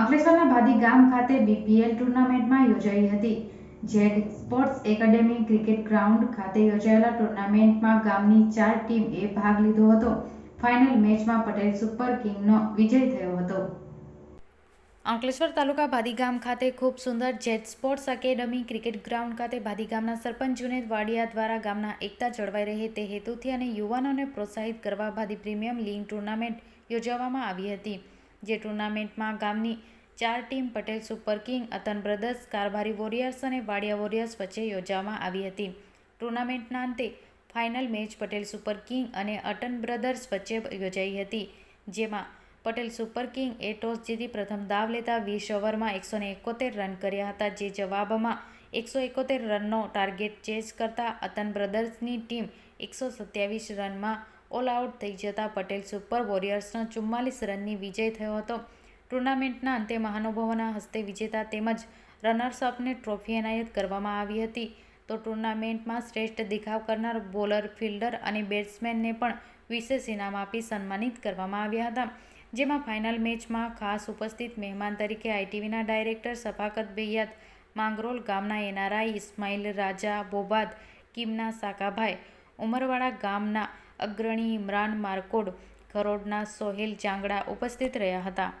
અંકલેશ્વરના ભાદી ગામ ખાતે બીપીએલ ટુર્નામેન્ટમાં યોજાઈ હતી. Z sports academy cricket ground ખાતે યોજાયેલા ટુર્નામેન્ટમાં ગામની ચાર ટીમએ ભાગ લીધો હતો. ફાઇનલ મેચમાં પટેલ સુપર કિંગનો વિજય થયો હતો. અંકલેશ્વર તાલુકા ભાદીગામ ખાતે ખૂબ સુંદર jet sports academy cricket ground ખાતે ભાદીગામના સરપંચ જુનેદ વાડિયા દ્વારા ગામના એકતા જળવાઈ રહે તે હેતુથી અને યુવાનોને પ્રોત્સાહિત કરવા ભાદી પ્રીમિયમ લીગ ટુર્નામેન્ટ યોજવામાં આવી હતી. જે ટુર્નામેન્ટમાં ગામની ચાર team Patel, super king, Atan brothers Karbhari warriors અને વાડિયા વોરિયર્સ વચ્ચે યોજવામાં આવી હતી. ટુર્નામેન્ટના અંતે final match Patel, super king અને અટન બ્રદર્સ વચ્ચે યોજાઈ હતી, જેમાં પટેલ, સુપર કિંગ એ ટોસ જીતી પ્રથમ દાવ લેતા વીસ ઓવરમાં એકસો એકોતેર રન કર્યા હતા, જે જવાબમાં એકસો એકોતેર રનનો ટાર્ગેટ ચેઝ કરતા અતન બ્રદર્સની ટીમ એકસો સત્યાવીસ રનમાં ઓલ આઉટ થઈ જતા પટેલ સુપર વોરિયર્સનો ચુમ્માલીસ રનની વિજય થયો હતો. ટુર્નામેન્ટના અંતે મહાનુભાવોના હસ્તે વિજેતા તેમજ રનર્સઅપને ટ્રોફી એનાયત કરવામાં આવી હતી. તો ટુર્નામેન્ટમાં શ્રેષ્ઠ દેખાવ કરનાર બોલર, ફિલ્ડર અને બેટ્સમેનને પણ વિશેષ ઇનામ આપી સન્માનિત કરવામાં આવ્યા હતા. જેમાં ફાઇનલ મેચમાં ખાસ ઉપસ્થિત મહેમાન તરીકે આઈટીવીના ડાયરેક્ટર સફાકત બૈયાત, માંગરોલ ગામના એનઆરઆઈ ઇસ્માઇલ રાજા, બોબાદ, કિમના સાકાભાઈ, ઉમરવાડા ગામના અગ્રણી ઇમરાન મારકોડ ખરોડના સોહેલ જાંગડા ઉપસ્થિત રહ્યા હતા.